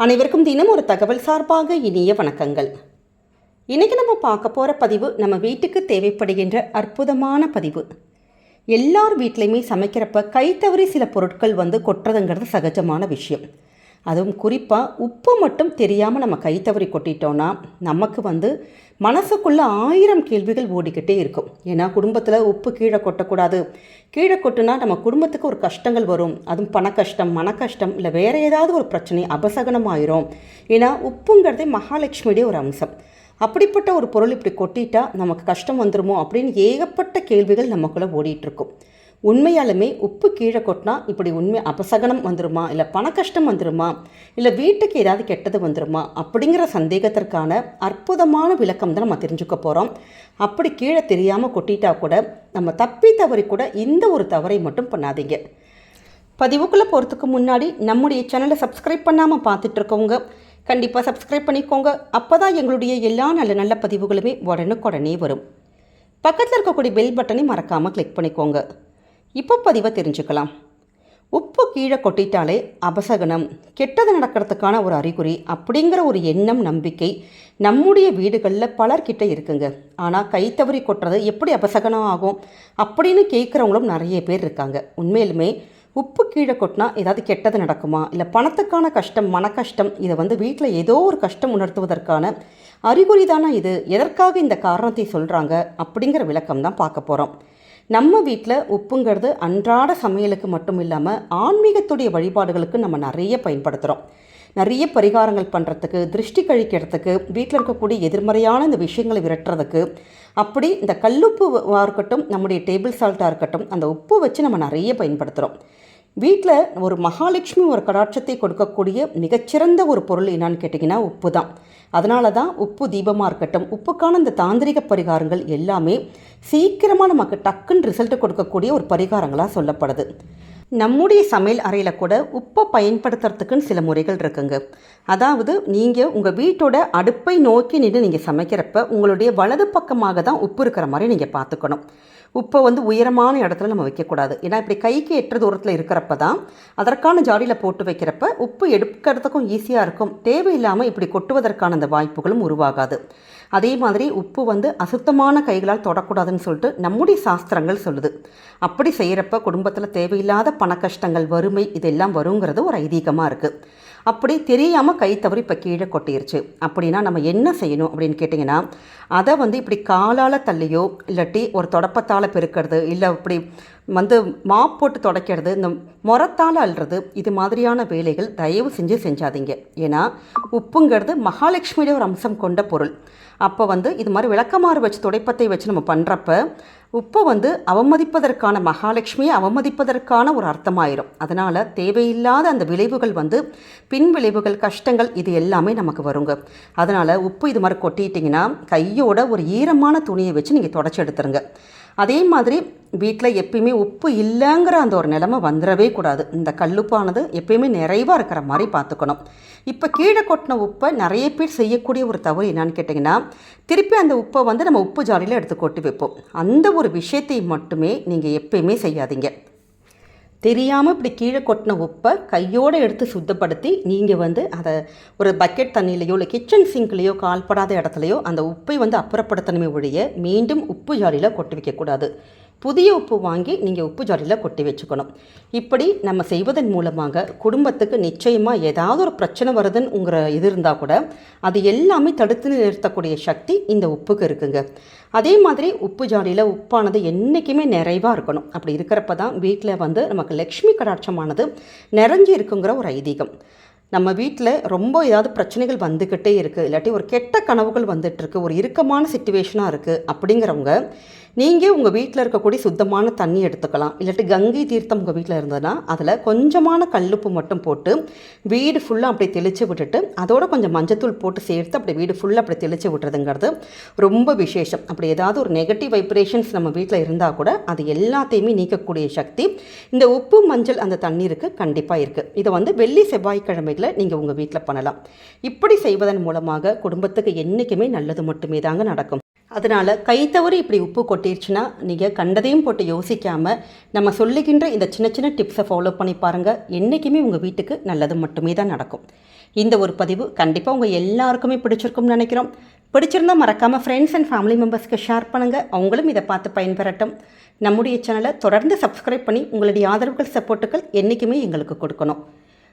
அனைவருக்கும் தினம் ஒரு தகவல் சார்பாக இனிய வணக்கங்கள். இன்றைக்கி நம்ம பார்க்க போகிற பதிவு நம்ம வீட்டுக்கு தேவைப்படுகின்ற அற்புதமான பதிவு. எல்லார் வீட்லேயுமே சமைக்கிறப்ப கைத்தவறி சில பொருட்கள் வந்து கொட்டுறதுங்கிறது சகஜமான விஷயம். அதுவும் குறிப்பாக உப்பு மட்டும் தெரியாமல் நம்ம கை தவறி கொட்டிட்டோன்னா நமக்கு வந்து மனசுக்குள்ளே ஆயிரம் கேள்விகள் ஓடிக்கிட்டே இருக்கும். ஏன்னா குடும்பத்தில் உப்பு கீழே கொட்டக்கூடாது. கீழே கொட்டுனா நம்ம குடும்பத்துக்கு ஒரு கஷ்டங்கள் வரும். அதுவும் பண கஷ்டம் மன கஷ்டம் இல்லை வேறு ஏதாவது ஒரு பிரச்சனை அபசகனம் ஆயிரும் ஏன்னா உப்புங்கிறதே மகாலட்சுமியுடைய ஒரு அம்சம். அப்படிப்பட்ட ஒரு பொருள் இப்படி கொட்டிட்டா நமக்கு கஷ்டம் வந்துருமோ அப்படின்னு ஏகப்பட்ட கேள்விகள் நமக்குள்ளே ஓடிட்டுருக்கும் உண்மையாலுமே உப்பு கீழே கொட்டினா இப்படி உண்மை அபசகனம் வந்துருமா? இல்லை பண கஷ்டம் வந்துருமா? இல்லை வீட்டுக்கு ஏதாவது கெட்டது வந்துருமா? அப்படிங்கிற சந்தேகத்திற்கான அற்புதமான விளக்கம் தான் நம்ம தெரிஞ்சுக்க போகிறோம் அப்படி கீழே தெரியாமல் கொட்டிட்டா கூட நம்ம தப்பி தவறி கூட இந்த ஒரு தவறை மட்டும் பண்ணாதீங்க. பதிவுக்குள்ளே போகிறதுக்கு முன்னாடி நம்முடைய சேனலை சப்ஸ்கிரைப் பண்ணாமல் பார்த்துட்டு இருக்கவங்க கண்டிப்பாக சப்ஸ்கிரைப் பண்ணிக்கோங்க. அப்போ தான் எங்களுடைய எல்லா நல்ல நல்ல பதிவுகளுமே உடனுக்குடனே வரும். பக்கத்தில் இருக்கக்கூடிய பெல் பட்டனை மறக்காமல் கிளிக் பண்ணிக்கோங்க. இப்போ பதிவை தெரிஞ்சுக்கலாம். உப்பு கீழே கொட்டிட்டாலே அபசகனம் கெட்டது நடக்கிறதுக்கான ஒரு அறிகுறி அப்படிங்கிற ஒரு எண்ணம் நம்பிக்கை நம்முடைய வீடுகளில் பலர்கிட்ட இருக்குங்க. ஆனால் கை தவறி கொட்டுறது எப்படி அபசகனம் ஆகும் அப்படின்னு கேட்குறவங்களும் நிறைய பேர் இருக்காங்க. உண்மையிலுமே உப்பு கீழே கொட்டினா ஏதாவது கெட்டது நடக்குமா? இல்லை பணத்துக்கான கஷ்டம் மன கஷ்டம் இதை வந்து வீட்டில் ஏதோ ஒரு கஷ்டம் உணர்த்துவதற்கான அறிகுறி தானே இது? எதற்காக இந்த காரணத்தை சொல்கிறாங்க அப்படிங்கிற விளக்கம் தான் பார்க்க போகிறோம் நம்ம வீட்டில் உப்புங்கிறது அன்றாட சமையலுக்கு மட்டும் இல்லாமல் ஆன்மீகத்துடைய வழிபாடுகளுக்கு நம்ம நிறைய பயன்படுத்துகிறோம் நிறைய பரிகாரங்கள் பண்ணுறதுக்கு திருஷ்டி கழிக்கிறதுக்கு வீட்டில் இருக்கக்கூடிய எதிர்மறையான இந்த விஷயங்களை விரட்டுறதுக்கு அப்படி இந்த கல்லுப்பு இருக்கட்டும் நம்முடைய டேபிள் சால்ட்டாக இருக்கட்டும் அந்த உப்பு வச்சு நம்ம நிறைய பயன்படுத்துகிறோம் வீட்டில் ஒரு மகாலட்சுமி ஒரு கடாட்சத்தை கொடுக்கக்கூடிய மிகச்சிறந்த ஒரு பொருள் என்னான்னு கேட்டிங்கன்னா உப்பு தான் அதனால தான் உப்பு தீபமாக இருக்கட்டும் உப்புக்கான இந்த தாந்திரிக பரிகாரங்கள் எல்லாமே சீக்கிரமாக நமக்கு டக்குன்னு ரிசல்ட்டு கொடுக்கக்கூடிய ஒரு பரிகாரங்களாக சொல்லப்படுது. நம்முடைய சமையல் அறையில் கூட உப்பை பயன்படுத்துறதுக்குன்னு சில முறைகள் இருக்குங்க. அதாவது நீங்கள் உங்கள் வீட்டோட அடுப்பை நோக்கி நின்று நீங்கள் சமைக்கிறப்ப உங்களுடைய வலது பக்கமாக தான் உப்பு இருக்கிற மாதிரி நீங்கள் பார்த்துக்கணும். உப்பை வந்து உயரமான இடத்துல நம்ம வைக்கக்கூடாது. ஏன்னா இப்படி கைக்கு எட்டுற தூரத்தில் இருக்கிறப்ப தான் அதற்கான ஜாடியில் போட்டு வைக்கிறப்ப உப்பு எடுக்கிறதுக்கும் ஈஸியாக இருக்கும். தேவையில்லாமல் இப்படி கொட்டுவதற்கான அந்த வாய்ப்புகளும் உருவாகாது. அதே மாதிரி உப்பு வந்து அசுத்தமான கைகளால் தொடக்கூடாதுன்னு சொல்லிட்டு நம்முடைய சாஸ்திரங்கள் சொல்லுது. அப்படி செய்கிறப்ப குடும்பத்தில் தேவையில்லாத பண கஷ்டங்கள் வறுமை இதெல்லாம் வருங்கிறது ஒரு ஐதீகமாக இருக்குது அப்படி தெரியாமல் கை தவறி இப்போ கீழே கொட்டிருச்சு. அப்படின்னா நம்ம என்ன செய்யணும் அப்படின்னு கேட்டிங்கன்னா அதை வந்து இப்படி காலால் தள்ளியோ இல்லாட்டி ஒரு தொடப்பத்தால் பெருக்கிறது இல்லை இப்படி வந்து மாப் போட்டு துடைக்கிறது இந்த முரத்தால் அள்ளுறது இது மாதிரியான வேலைகள் தயவு செஞ்சு செஞ்சாதீங்க. ஏன்னா உப்புங்கிறது மகாலட்சுமியோட ஒரு அம்சம் கொண்ட பொருள். அப்போ வந்து இது மாதிரி விளக்கமாறு வச்சு துடைப்பத்தை வச்சு நம்ம பண்ணுறப்ப உப்பை வந்து அவமதிப்பதற்கான மகாலட்சுமியை அவமதிப்பதற்கான ஒரு அர்த்தமாயிரும். அதனால் தேவையில்லாத அந்த விளைவுகள் வந்து பின் விளைவுகள் கஷ்டங்கள் இது எல்லாமே நமக்கு வருங்க. அதனால் உப்பு இது மாதிரி கொட்டிட்டிங்கன்னா கையோட ஒரு ஈரமான துணியை வச்சு நீங்கள் தொடச்சி எடுத்துருங்க. அதே மாதிரி வீட்டில் எப்பயுமே உப்பு இல்லைங்கிற அந்த ஒரு நிலைமை வந்துடவே கூடாது. இந்த கல்லுப்பானது எப்பயுமே நிறைவாக இருக்கிற மாதிரி பார்த்துக்கணும். இப்போ கீழே கொட்டின உப்பை நிறைய பேர் செய்யக்கூடிய ஒரு தவறு என்னன்னு கேட்டிங்கன்னா திருப்பி அந்த உப்பை வந்து நம்ம உப்பு ஜாலியில் எடுத்து கொட்டி வைப்போம். அந்த ஒரு விஷயத்தை மட்டுமே நீங்கள் எப்பயுமே செய்யாதீங்க. தெரியாமல் இப்படி கீழே கொட்டின உப்பை கையோடு எடுத்து சுத்தப்படுத்தி நீங்கள் வந்து அதை ஒரு பக்கெட் தண்ணியிலையோ இல்லை கிச்சன் சிங்க்லேயோ கால்படாத இடத்துலையோ அந்த உப்பை வந்து அப்புறப்படுத்தணுமே ஒழிய மீண்டும் உப்பு ஜாலியில் கொட்டி வைக்கக்கூடாது. புதிய உப்பு வாங்கி நீங்கள் உப்பு ஜாடியில் கொட்டி வச்சுக்கணும். இப்படி நம்ம செய்வதன் மூலமாக குடும்பத்துக்கு நிச்சயமாக ஏதாவது ஒரு பிரச்சனை வருதுன்னு உங்கிற இது இருந்தால் கூட அது எல்லாமே தடுத்து நிறுத்தக்கூடிய சக்தி இந்த உப்புக்கு இருக்குங்க. அதே மாதிரி உப்பு ஜாடியில் உப்பானது என்றைக்குமே நிறைவாக இருக்கணும். அப்படி இருக்கிறப்ப தான் வீட்டில் வந்து நமக்கு லக்ஷ்மி கடாட்சமானது நிறைஞ்சி இருக்குங்கிற ஒரு ஐதீகம். நம்ம வீட்டில் ரொம்ப ஏதாவது பிரச்சனைகள் வந்துக்கிட்டே இருக்குது இல்லாட்டி ஒரு கெட்ட கனவுகள் வந்துட்டுருக்கு ஒரு இறுக்கமான சுச்சுவேஷனாக இருக்குது அப்படிங்கிறவங்க நீங்கள் உங்கள் வீட்டில் இருக்கக்கூடிய சுத்தமான தண்ணி எடுத்துக்கலாம். இல்லாட்டி கங்கை தீர்த்தம் உங்கள் வீட்டில் இருந்ததுன்னா அதில் கொஞ்சமான கல்லுப்பு மட்டும் போட்டு வீடு ஃபுல்லாக அப்படி தெளித்து விட்டுட்டு அதோட கொஞ்சம் மஞ்சத்தூள் போட்டு சேர்த்து அப்படி வீடு ஃபுல்லாக அப்படி தெளித்து விட்டுறதுங்கிறது ரொம்ப விசேஷம். அப்படி ஏதாவது ஒரு நெகட்டிவ் வைப்ரேஷன்ஸ் நம்ம வீட்டில் இருந்தால் கூட அது எல்லாத்தையுமே நீக்கக்கூடிய சக்தி இந்த உப்பு மஞ்சள் அந்த தண்ணீருக்கு கண்டிப்பாக இருக்குது இதை வந்து வெள்ளி செவ்வாய்க்கிழமை செவ்வாய்க்கிழமைகளை நீங்கள் உங்கள் வீட்டில் பண்ணலாம். இப்படி செய்வதன் மூலமாக குடும்பத்துக்கு என்றைக்குமே நல்லது மட்டுமே தாங்க நடக்கும். அதனால் கைத்தவறு இப்படி உப்பு கொட்டிருச்சுன்னா நீங்கள் கண்டதையும் போட்டு யோசிக்காமல் நம்ம சொல்லுகின்ற இந்த சின்ன சின்ன டிப்ஸை ஃபாலோ பண்ணி பாருங்கள் என்றைக்குமே உங்கள் வீட்டுக்கு நல்லது மட்டுமே தான் நடக்கும். இந்த ஒரு பதிவு கண்டிப்பாக உங்கள் எல்லாருக்குமே பிடிச்சிருக்கும்னு நினைக்கிறோம். பிடிச்சிருந்தா மறக்காமல் ஃப்ரெண்ட்ஸ் அண்ட் ஃபேமிலி மெம்பர்ஸ்க்கு ஷேர் பண்ணுங்கள் அவங்களும் இதை பார்த்து பயன்பெறட்டும். நம்முடைய சேனலை தொடர்ந்து சப்ஸ்கிரைப் பண்ணி உங்களுடைய ஆதரவுகள் சப்போர்ட்டுகள் என்றைக்குமே எங்களுக்கு கொடுக்கணும்.